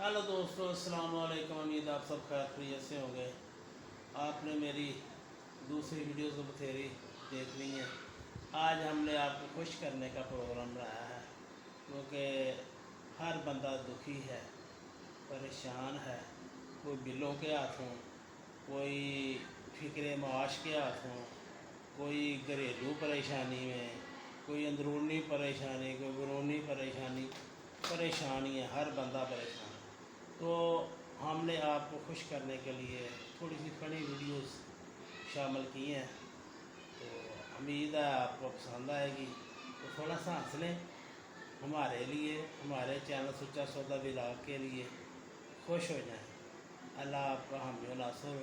Hello دوستو، السلام علیکم، امید آپ سب خیر خیریت سے ہو گئے آپ نے میری دوسری ویڈیوز بتھیری دیکھ لی ہیں۔ آج ہم نے آپ کو خوش کرنے کا پروگرام بنایا ہے کیونکہ ہر بندہ دکھی ہے، پریشان ہے۔ کوئی بلوں کے ہاتھوں کوئی فکر معاش کے ہاتھوں کوئی گھریلو پریشانی میں، کوئی اندرونی پریشانی، کوئی برونی پریشانی۔ پریشانی ہے، ہر بندہ پریشان تو ہم نے آپ کو خوش کرنے کے لیے تھوڑی سی فنی ویڈیوز شامل کی ہیں۔ تو امید ہے آپ کو پسند آئے گی۔ تو تھوڑا سا ہنس لیں ہمارے لیے، ہمارے چینل سچا سودا بلاگ کے لیے خوش ہو جائیں۔ اللہ آپ کا ہم ناصر ہو۔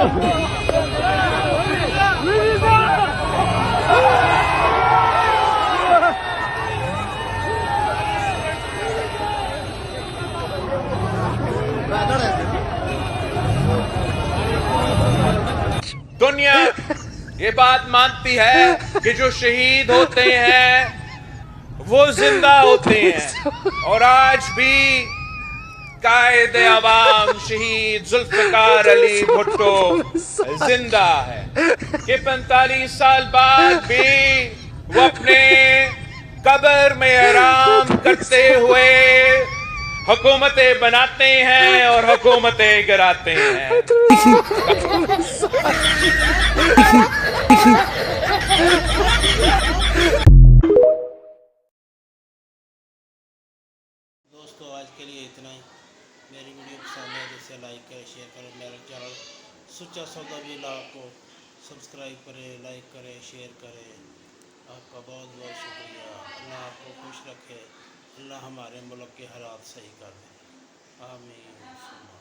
Oh, دنیا یہ بات مانتی ہے کہ جو شہید ہوتے ہیں، وہ زندہ ہوتے ہیں۔ اور آج بھی قائد عوام شہید ذوالفقار علی بھٹو زندہ ہے۔ کہ پینتالیس سال بعد بھی وہ اپنے قبر میں آرام کرتے ہوئے حکومتیں بناتے ہیں اور حکومتیں گراتے ہیں۔ دوستو، آج کے لیے اتنا ہی۔ میری ویڈیو پسند ہے جسے لائک کریں، شیئر کریں، میرا چینل سچا سودا بھی لا کو سبسکرائب کریں لائک کریں شیئر کریں آپ کا بہت بہت شکریہ۔ اللہ آپ کو خوش رکھے۔ اللہ ہمارے ملک کے حالات صحیح کر دے۔ آمین۔